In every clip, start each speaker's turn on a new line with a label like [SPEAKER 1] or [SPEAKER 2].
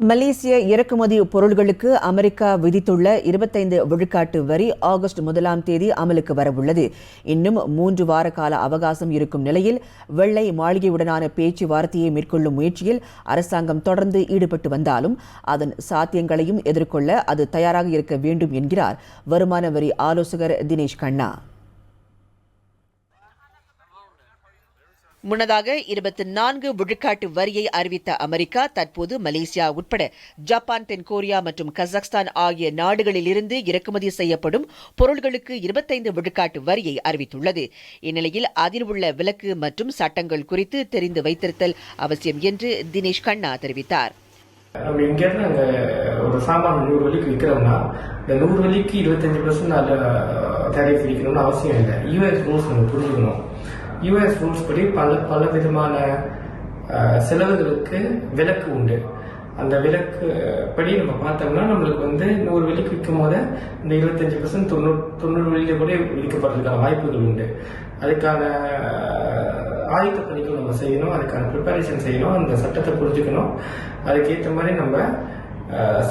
[SPEAKER 1] மலேசிய இறக்குமதி பொருள்களுக்கு அமெரிக்கா விதித்துள்ள இருபத்தைந்து விழுக்காட்டு வரி ஆகஸ்ட் முதலாம் தேதி அமலுக்கு வரவுள்ளது. இன்னும் மூன்று வார கால அவகாசம் இருக்கும் நிலையில் வெள்ளை மாளிகையுடனான பேச்சுவார்த்தையை மேற்கொள்ளும் முயற்சியில் அரசாங்கம் தொடர்ந்து ஈடுபட்டு வந்தாலும் அதன் சாத்தியங்களையும் எதிர்கொள்ள அது தயாராக இருக்க வேண்டும் என்கிறார் வருமான வரி ஆலோசகர் தினேஷ் கண்ணா. முன்னதாக இருபத்தி நான்கு விழுக்காட்டு வரியை அறிவித்த அமெரிக்கா தற்போது மலேசியா உட்பட ஜப்பான் தென்கொரியா மற்றும் கஜகஸ்தான் ஆகிய நாடுகளிலிருந்து இறக்குமதி செய்யப்படும் பொருள்களுக்கு இருபத்தைந்து விழுக்காட்டு வரியை அறிவித்துள்ளது. இந்நிலையில் அதில் உள்ள விலக்கு மற்றும் சட்டங்கள் குறித்து தெரிந்து வைத்திருத்தல் அவசியம் என்று தினேஷ் கண்ணா தெரிவித்தார்.
[SPEAKER 2] நம்ம இங்கேருந்து அங்கே ஒரு சாமான் நூறு வலிக்கு விற்கிறோம்னா இந்த நூறு வலிக்கு இருபத்தஞ்சு பர்சன்ட் அதில் டேரிஃப் விதிக்கணும்னு அவசியம் இல்லை. யூஎஸ் ரூல்ஸ் நம்ம புரிஞ்சுக்கணும். யூஎஸ் ரூல்ஸ் படி பல பல விதமான செலவுகளுக்கு விலக்கு உண்டு. அந்த விலக்கு படி நம்ம பார்த்தோம்னா நம்மளுக்கு வந்து நூறு விலைக்கு விற்கும் போது இந்த இருபத்தஞ்சு பர்சன்ட் தொண்ணூறு தொண்ணூறு வெளியில கூட விற்கப்படுறதுக்கான வாய்ப்புகள் உண்டு. அதுக்கான ஆயுத பணிகள் நம்ம செய்யணும் அதுக்கான ப்ரிப்பரேஷன் செய்யணும் அந்த சட்டத்தை புரிஞ்சுக்கணும். அதுக்கேற்ற மாதிரி நம்ம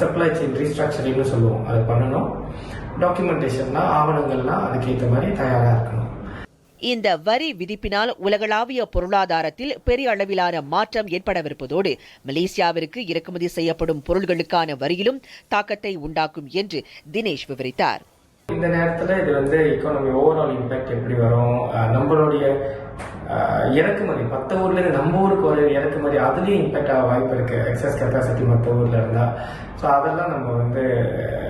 [SPEAKER 2] சப்ளை செயின் ரீஸ்ட்ரக்சரிங்னு சொல்லுவோம். அதை பண்ணணும். டாக்குமெண்டேஷன்லாம் ஆவணங்கள்லாம் அதுக்கேற்ற மாதிரி தயாராக இருக்கணும்.
[SPEAKER 1] இந்த வரி விதிப்பினால் உலகளாவிய பொருளாதாரத்தில் பெரிய அளவிலான மாற்றம் ஏற்படவிருப்பதோடு மலேசியாவிற்கு இறக்குமதி செய்யப்படும் பொருள்களுக்கான வரியிலும் தாக்கத்தை உண்டாக்கும் என்று தினேஷ் விவரித்தார்.
[SPEAKER 2] இந்த நேரத்தில் இது வந்து எக்கானமி ஓவரால் இம்பேக்ட் எப்படி வரும்? நம்மளுடைய இறக்குமதி மற்ற ஊர்லேருந்து நம்ம ஊருக்கு வர இறக்குமதி அதுலேயும் இம்பேக்ட் ஆக வாய்ப்பு இருக்கு. எக்ஸஸ் கெப்பாசிட்டி மற்ற ஊரில் இருந்தால் ஸோ அதெல்லாம் நம்ம வந்து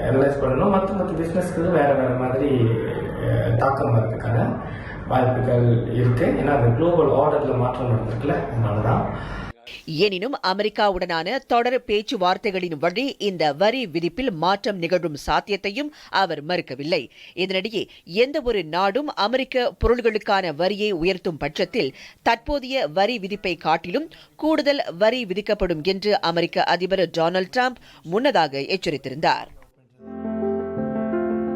[SPEAKER 2] அனலைஸ் பண்ணணும். மற்ற மற்ற பிஸ்னஸ்க்கு வேறு வேறு மாதிரி தாக்கம் வரதுக்கான வாய்ப்புகள் இருக்கு. ஏன்னா அது குளோபல் ஆர்டர்ல மாற்றம் நடந்திருக்குல்ல அதனால தான்
[SPEAKER 1] எனினும் அமெரிக்காவுடனான தொடர் பேச்சுவார்த்தைகளின் வழி இந்த வரி விதிப்பில் மாற்றம் நிகழும் சாத்தியத்தையும் அவர் மறுக்கவில்லை. இதனிடையே எந்த ஒரு நாடும் அமெரிக்க பொருள்களுக்கான வரியை உயர்த்தும் பட்சத்தில் தற்போதைய வரி விதிப்பை காட்டிலும் கூடுதல் வரி விதிக்கப்படும் என்று அமெரிக்க அதிபர் டொனால்ட் ட்ரம்ப் முன்னதாக எச்சரித்திருந்தார்.